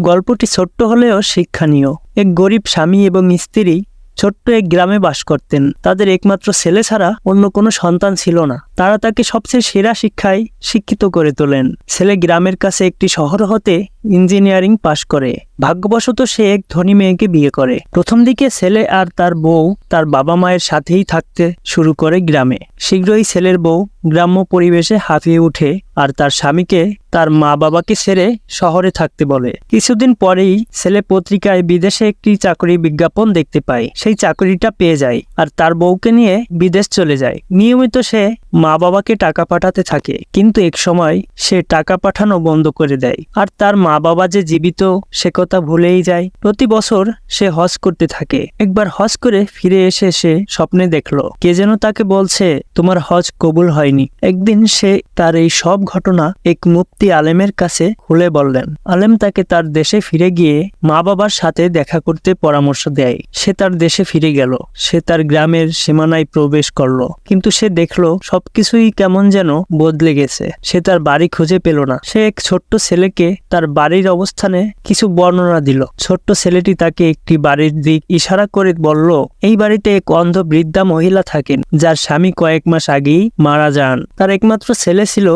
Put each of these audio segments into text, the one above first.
গল্পটি ছোট্ট হলেও শিক্ষণীয়। এক গরিব স্বামী এবং স্ত্রী ছোট্ট এক গ্রামে বাস করতেন। তাদের একমাত্র ছেলে ছাড়া অন্য কোনো সন্তান ছিল না। তারা তাকে সবচেয়ে সেরা শিক্ষায় শিক্ষিত করে তোলেন। ছেলে গ্রামের কাছে একটি শহর হতে ইঞ্জিনিয়ারিং পাশ করে। ভাগ্যবশত সে এক ধনী মেয়েকে বিয়ে করে। প্রথম দিকে ছেলে আর তার বউ তার বাবা মায়ের সাথেই থাকতে শুরু করে গ্রামে। শীঘ্রই ছেলের বউ গ্রাম্য পরিবেশে হাঁপিয়ে উঠে আর তার স্বামীকে তার মা বাবাকে ছেড়ে শহরে থাকতে বলে। কিছুদিন পরেই ছেলে পত্রিকায় বিদেশে একটি চাকরি বিজ্ঞাপন দেখতে পায়। সেই চাকরিটা পেয়ে যায় আর তার বউকে নিয়ে বিদেশ চলে যায়। নিয়মিত সে মা বাবাকে টাকা পাঠাতে থাকে। কিন্তু এক সময় সে টাকা পাঠানো বন্ধ করে দেয়। আর তার মা বাবা যে জীবিত, সে কথা ভুলেই যায়। প্রতি বছর সে হজ করতে থাকে। একবার হজ করে ফিরে এসে সে স্বপ্নে দেখল। কে যেন তাকে বলছে, তোমার হজ কবুল হয়নি। একদিন সে তার এই সব ঘটনা এক মুফতি আলেমের কাছে খুলে বললেন। আলেম তাকে তার দেশে ফিরে গিয়ে মা বাবার সাথে দেখা করতে পরামর্শ দেয়। সে তার দেশে ফিরে গেল। সে তার গ্রামের সীমানায় প্রবেশ করল। কিন্তু সে দেখল, সবকিছুই কেমন যেন বদলে গেছে। সে তার বাড়ি খুঁজে পেল না। সে এক ছোট্ট ছেলেকে তার বাড়ির অবস্থানে কিছু বর্ণনা দিল। ছোট্ট ছেলেটি তাকে একটি বাড়ির দিক ইশারা করে বলল, এই বাড়িতে এক অন্ধ বৃদ্ধা মহিলা থাকেন, যার স্বামী কয়েক মাস আগেই মারা যান। তার একমাত্র ছেলে ছিল,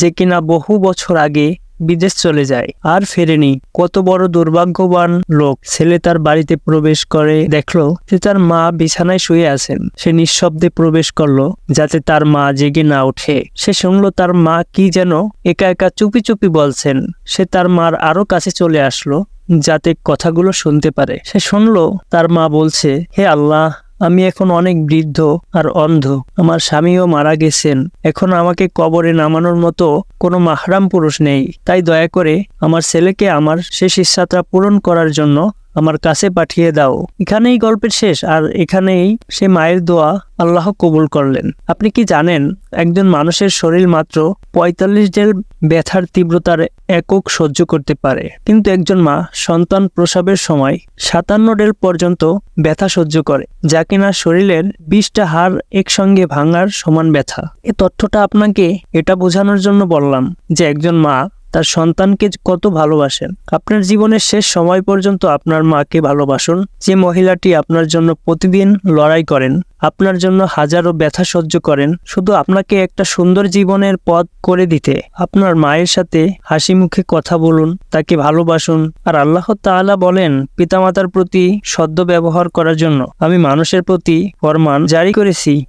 যে কিনা বহু বছর আগে বিদেশ চলে যায়। আর ফেরেনি। কত বড় দুর্ভাগ্যবান লোক। ছেলে তার বাড়িতে প্রবেশ করে, দেখল যে তার মা বিছানায় শুয়ে আছেন। সে নিঃশব্দে প্রবেশ করল, যাতে তার মা জেগে না ওঠে। সে শুনলো তার মা কি যেন একা একা চুপি চুপি বলছেন। সে তার মার আরও কাছে চলে আসলো, যাতে কথাগুলো শুনতে পারে। সে শুনলো, তার মা বলছে, হে আল্লাহ আমি এখন অনেক বৃদ্ধ আর অন্ধ। আমার স্বামীও মারা গেছেন। এখন আমাকে কবরে নামানোর মতো কোনো মাহরাম পুরুষ নেই। তাই দয়া করে আমার ছেলেকে আমার শেষ ইচ্ছাটা পূরণ করার জন্য আমার কাছে পাঠিয়ে দাও। এখানেই গল্পের শেষ, আর এখানেই সে মায়ের দোয়া আল্লাহ কবুল করলেন। আপনি কি জানেন, একজন মানুষের শরীর মাত্র পঁয়তাল্লিশ ডেল ব্যথার তীব্রতার একক সহ্য করতে পারে। কিন্তু একজন মা সন্তান প্রসবের সময় সাতান্ন ডেল পর্যন্ত ব্যথা সহ্য করে, যা কিনা শরীরের বিশটা হাড় একসঙ্গে ভাঙার সমান ব্যথা। এ তথ্যটা আপনাকে এটা বোঝানোর জন্য বললাম যে একজন মা তার সন্তানকে কত ভালোবাসেন। আপনার জীবনের শেষ সময় পর্যন্ত আপনার মাকে ভালোবাসুন। যে মহিলাটি আপনার জন্য প্রতিদিন লড়াই করেন, আপনার জন্য হাজারো ব্যথা সহ্য করেন। শুধু আপনাকে একটা সুন্দর জীবনের পথ করে দিতে আপনার মায়ের সাথে হাসি মুখে কথা বলুন, তাকে ভালোবাসুন আর আল্লাহ তাআলা বলেন, পিতামাতার প্রতি সদ্য ব্যবহার করার জন্য। আমি মানুষের প্রতি ফরমান জারি করেছি।